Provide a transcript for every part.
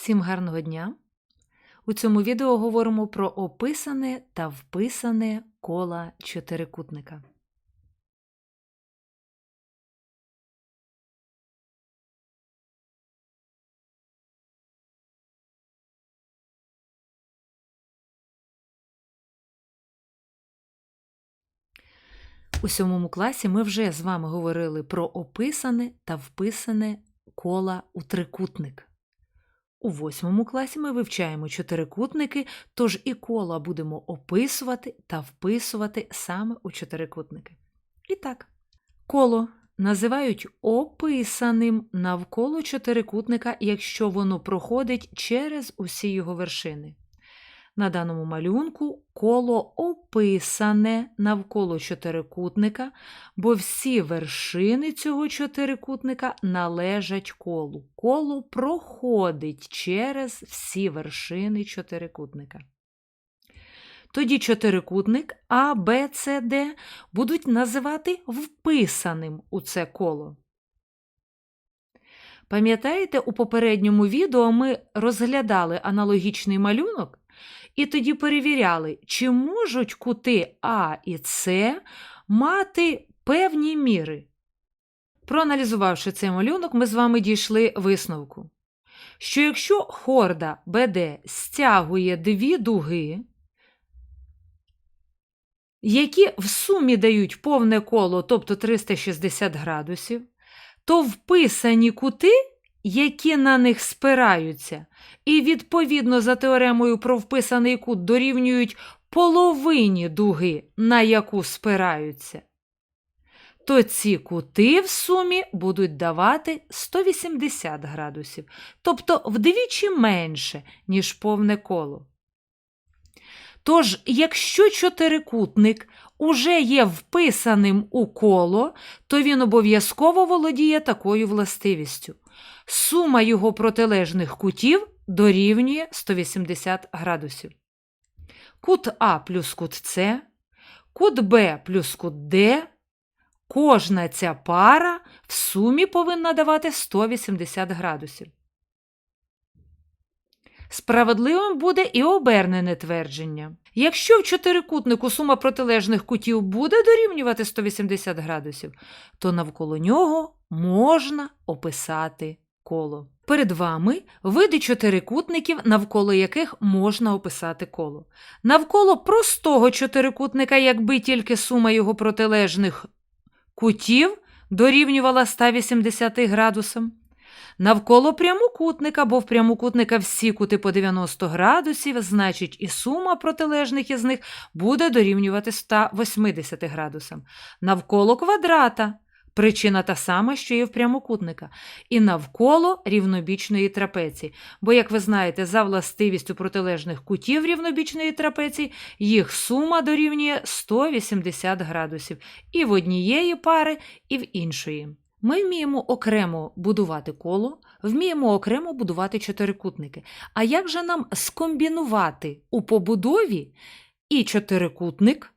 Всім гарного дня! У цьому відео говоримо про описане та вписане кола чотирикутника. У сьомому класі ми вже з вами говорили про описане та вписане кола у трикутник. У восьмому класі ми вивчаємо чотирикутники, тож і кола будемо описувати та вписувати саме у чотирикутники. І так, коло називають описаним навколо чотирикутника, якщо воно проходить через усі його вершини. На даному малюнку коло описане навколо чотирикутника, бо всі вершини цього чотирикутника належать колу. Коло проходить через всі вершини чотирикутника. Тоді чотирикутник А, Б, С, Д будуть називати вписаним у це коло. Пам'ятаєте, у попередньому відео ми розглядали аналогічний малюнок і тоді перевіряли, чи можуть кути А і С мати певні міри. Проаналізувавши цей малюнок, ми з вами дійшли висновку, що якщо хорда БД стягує дві дуги, які в сумі дають повне коло, тобто 360 градусів, то вписані кути, які на них спираються, і відповідно за теоремою про вписаний кут дорівнюють половині дуги, на яку спираються, то ці кути в сумі будуть давати 180 градусів, тобто вдвічі менше, ніж повне коло. Тож, якщо чотирикутник уже є вписаним у коло, то він обов'язково володіє такою властивістю. Сума його протилежних кутів дорівнює 180 градусів. Кут А плюс кут С, кут Б плюс кут Д. Кожна ця пара в сумі повинна давати 180 градусів. Справедливим буде і обернене твердження. Якщо в чотирикутнику сума протилежних кутів буде дорівнювати 180 градусів, то навколо нього можна описати коло. Перед вами види чотирикутників, навколо яких можна описати коло. Навколо простого чотирикутника, якби тільки сума його протилежних кутів дорівнювала 180 градусам. Навколо прямокутника, бо в прямокутника всі кути по 90 градусів, значить і сума протилежних із них буде дорівнювати 180 градусам. Навколо квадрата причина та сама, що і в прямокутника, і навколо рівнобічної трапеції. Бо, як ви знаєте, за властивістю протилежних кутів рівнобічної трапеції їх сума дорівнює 180 градусів і в однієї пари, і в іншої. Ми вміємо окремо будувати коло, вміємо окремо будувати чотирикутники. А як же нам скомбінувати у побудові і чотирикутник,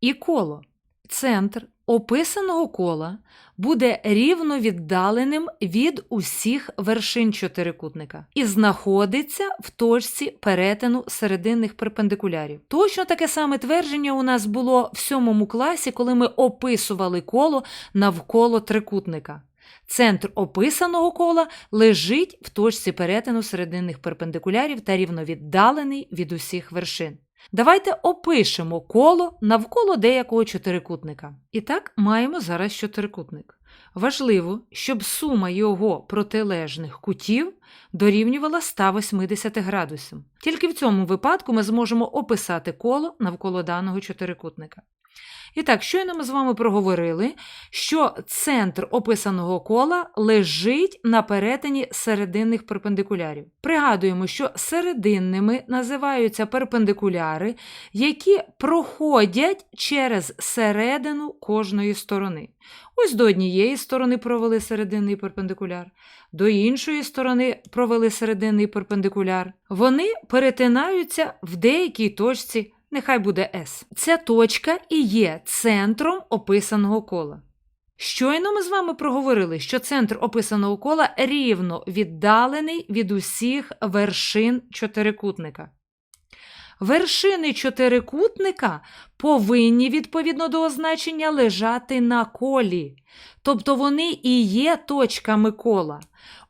і коло? Центр описаного кола буде рівно віддаленим від усіх вершин чотирикутника і знаходиться в точці перетину серединних перпендикулярів. Точно таке саме твердження у нас було в сьомому класі, коли ми описували коло навколо трикутника. Центр описаного кола лежить в точці перетину серединних перпендикулярів та рівновіддалений від усіх вершин. Давайте опишемо коло навколо деякого чотирикутника. І так маємо зараз чотирикутник. Важливо, щоб сума його протилежних кутів дорівнювала 180 градусів. Тільки в цьому випадку ми зможемо описати коло навколо даного чотирикутника. І так, щойно ми з вами проговорили, що центр описаного кола лежить на перетині серединних перпендикулярів. Пригадуємо, що серединними називаються перпендикуляри, які проходять через середину кожної сторони. Ось до однієї сторони провели серединний перпендикуляр, до іншої сторони провели серединний перпендикуляр. Вони перетинаються в деякій точці нехай буде S. Ця точка і є центром описаного кола. Щойно ми з вами проговорили, що центр описаного кола рівно віддалений від усіх вершин чотирикутника. Вершини чотирикутника повинні відповідно до означення лежати на колі, тобто вони і є точками кола.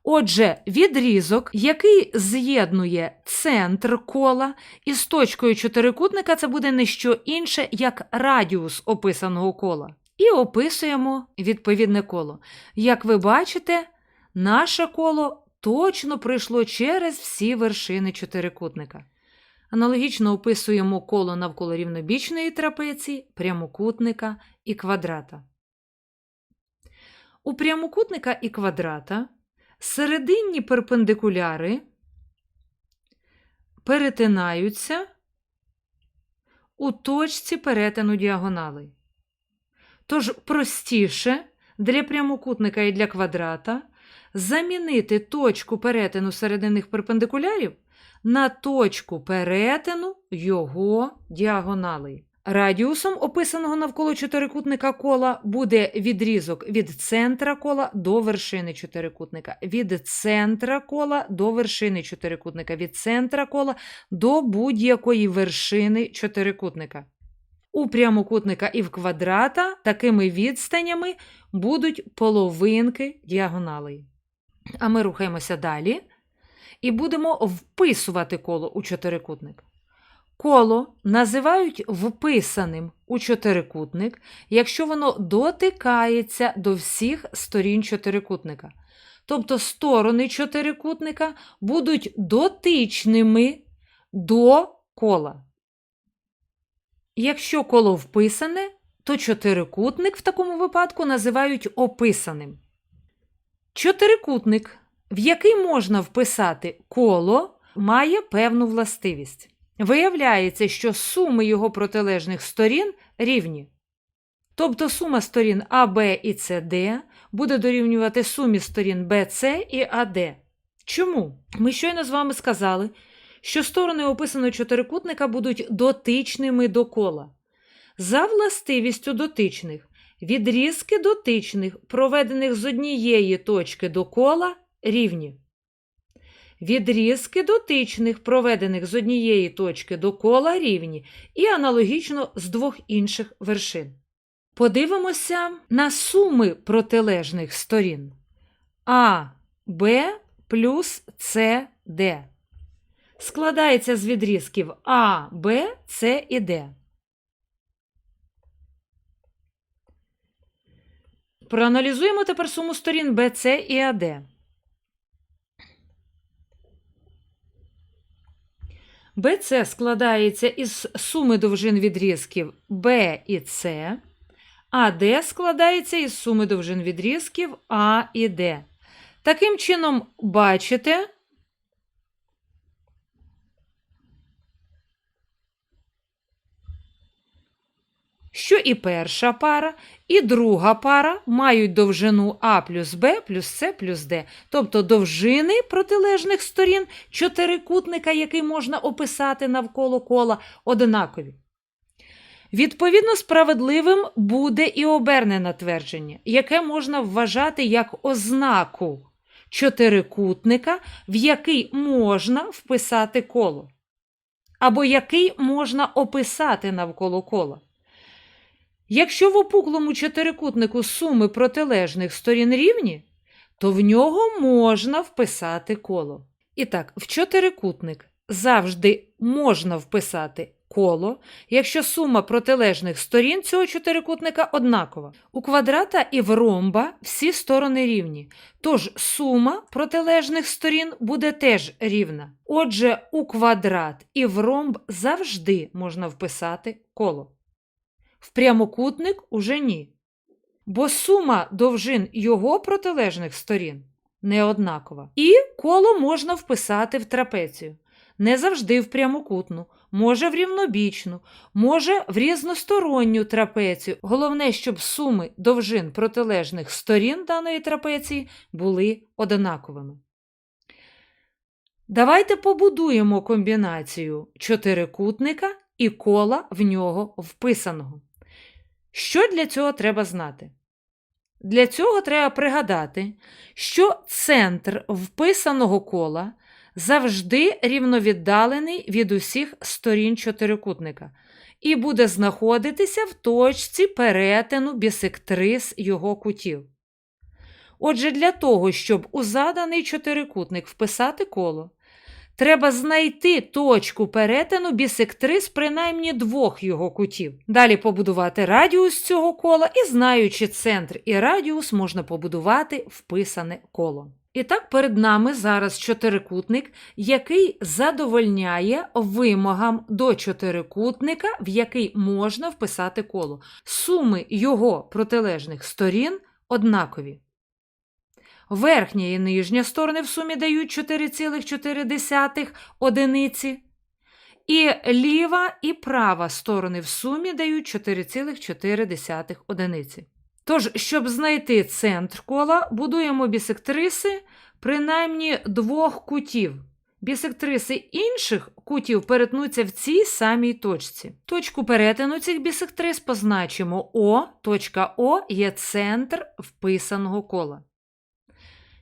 Отже, відрізок, який з'єднує центр кола із точкою чотирикутника, це буде не що інше, як радіус описаного кола. І описуємо відповідне коло. Як ви бачите, наше коло точно пройшло через всі вершини чотирикутника. Аналогічно описуємо коло навколо рівнобічної трапеції, прямокутника і квадрата. У прямокутника і квадрата серединні перпендикуляри перетинаються у точці перетину діагоналей. Тож простіше для прямокутника і для квадрата замінити точку перетину серединних перпендикулярів на точку перетину його діагоналей. Радіусом описаного навколо чотирикутника кола буде відрізок від центра кола до вершини чотирикутника, від центра кола до вершини чотирикутника, від центра кола до будь-якої вершини чотирикутника. У прямокутника і в квадрата такими відстанями будуть половинки діагоналей. А ми рухаємося далі і будемо вписувати коло у чотирикутник. Коло називають вписаним у чотирикутник, якщо воно дотикається до всіх сторін чотирикутника. Тобто сторони чотирикутника будуть дотичними до кола. Якщо коло вписане, то чотирикутник в такому випадку називають описаним. Чотирикутник, в який можна вписати коло, має певну властивість. Виявляється, що суми його протилежних сторін рівні. Тобто сума сторін АБ і СД буде дорівнювати сумі сторін БЦ і АД. Чому? Ми щойно з вами сказали, що сторони описаного чотирикутника будуть дотичними до кола. За властивістю дотичних, відрізки дотичних, проведених з однієї точки до кола, рівні. Відрізки дотичних, проведених з однієї точки до кола, рівні, і аналогічно з двох інших вершин. Подивимося на суми протилежних сторін А, Б плюс С, Д. Складається з відрізків А, Б, С і Д. Проаналізуємо тепер суму сторін БЦ і АД. БЦ складається із суми довжин відрізків Б і С, АД складається із суми довжин відрізків А і Д. Таким чином, бачите, що і перша пара, і друга пара мають довжину А плюс Б плюс С плюс Д, тобто довжини протилежних сторін чотирикутника, який можна описати навколо кола, однакові. Відповідно, справедливим буде і обернене твердження, яке можна вважати як ознаку чотирикутника, в який можна вписати коло, або який можна описати навколо кола. Якщо в опуклому чотирикутнику суми протилежних сторін рівні, то в нього можна вписати коло. І так, в чотирикутник завжди можна вписати коло, якщо сума протилежних сторін цього чотирикутника однакова. У квадрата і в ромба всі сторони рівні, тож сума протилежних сторін буде теж рівна. Отже, у квадрат і в ромб завжди можна вписати коло. В прямокутник уже ні. Бо сума довжин його протилежних сторін не однакова. І коло можна вписати в трапецію. Не завжди в прямокутну, може в рівнобічну, може в різносторонню трапецію. Головне, щоб суми довжин протилежних сторін даної трапеції були однаковими. Давайте побудуємо комбінацію чотирикутника і кола в нього вписаного. Що для цього треба знати? Для цього треба пригадати, що центр вписаного кола завжди рівновіддалений від усіх сторін чотирикутника і буде знаходитися в точці перетину бісектрис його кутів. Отже, для того, щоб у заданий чотирикутник вписати коло, треба знайти точку перетину бісектрис принаймні двох його кутів. Далі побудувати радіус цього кола і, знаючи центр і радіус, можна побудувати вписане коло. І так перед нами зараз чотирикутник, який задовольняє вимогам до чотирикутника, в який можна вписати коло. Суми його протилежних сторін однакові. Верхня і нижня сторони в сумі дають 4,4 одиниці. І ліва і права сторони в сумі дають 4,4 одиниці. Тож, щоб знайти центр кола, будуємо бісектриси принаймні двох кутів. Бісектриси інших кутів перетнуться в цій самій точці. Точку перетину цих бісектрис позначимо О. Точка О є центр вписаного кола.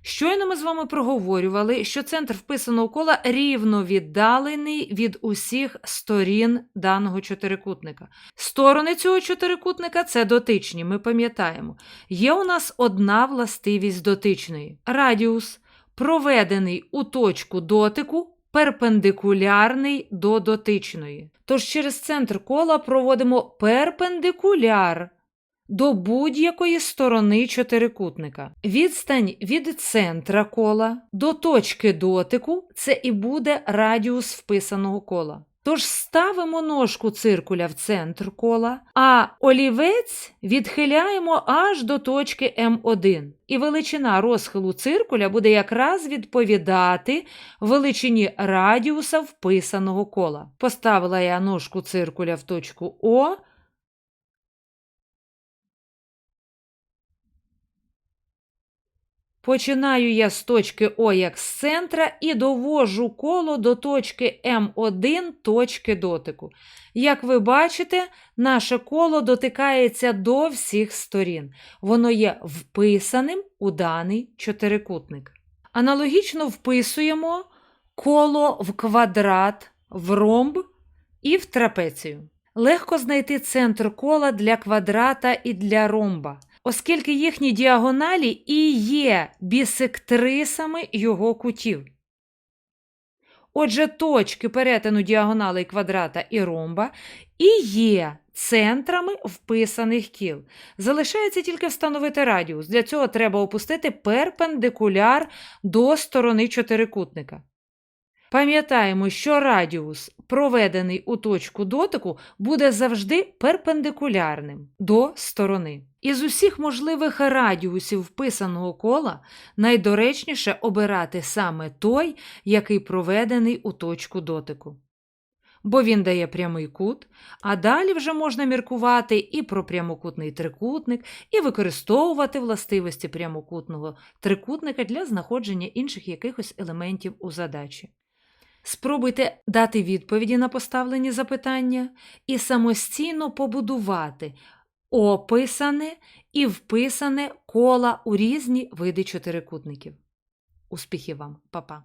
Щойно ми з вами проговорювали, що центр вписаного кола рівно віддалений від усіх сторін даного чотирикутника. Сторони цього чотирикутника це дотичні, ми пам'ятаємо. Є у нас одна властивість дотичної радіус, проведений у точку дотику, перпендикулярний до дотичної. Тож через центр кола проводимо перпендикуляр до будь-якої сторони чотирикутника. Відстань від центра кола до точки дотику це і буде радіус вписаного кола. Тож ставимо ножку циркуля в центр кола, а олівець відхиляємо аж до точки М1. І величина розхилу циркуля буде якраз відповідати величині радіуса вписаного кола. Поставила я ножку циркуля в точку О. Починаю я з точки О як з центра і довожу коло до точки М1 точки дотику. Як ви бачите, наше коло дотикається до всіх сторін. Воно є вписаним у даний чотирикутник. Аналогічно вписуємо коло в квадрат, в ромб і в трапецію. Легко знайти центр кола для квадрата і для ромба оскільки їхні діагоналі і є бісектрисами його кутів. Отже, точки перетину діагоналей квадрата і ромба і є центрами вписаних кіл. Залишається тільки встановити радіус. Для цього треба опустити перпендикуляр до сторони чотирикутника. Пам'ятаємо, що радіус, проведений у точку дотику, буде завжди перпендикулярним до сторони. Із усіх можливих радіусів вписаного кола найдоречніше обирати саме той, який проведений у точку дотику. Бо він дає прямий кут, а далі вже можна міркувати і про прямокутний трикутник, і використовувати властивості прямокутного трикутника для знаходження інших якихось елементів у задачі. Спробуйте дати відповіді на поставлені запитання і самостійно побудувати описане і вписане кола у різні види чотирикутників. Успіхів вам, Па-па!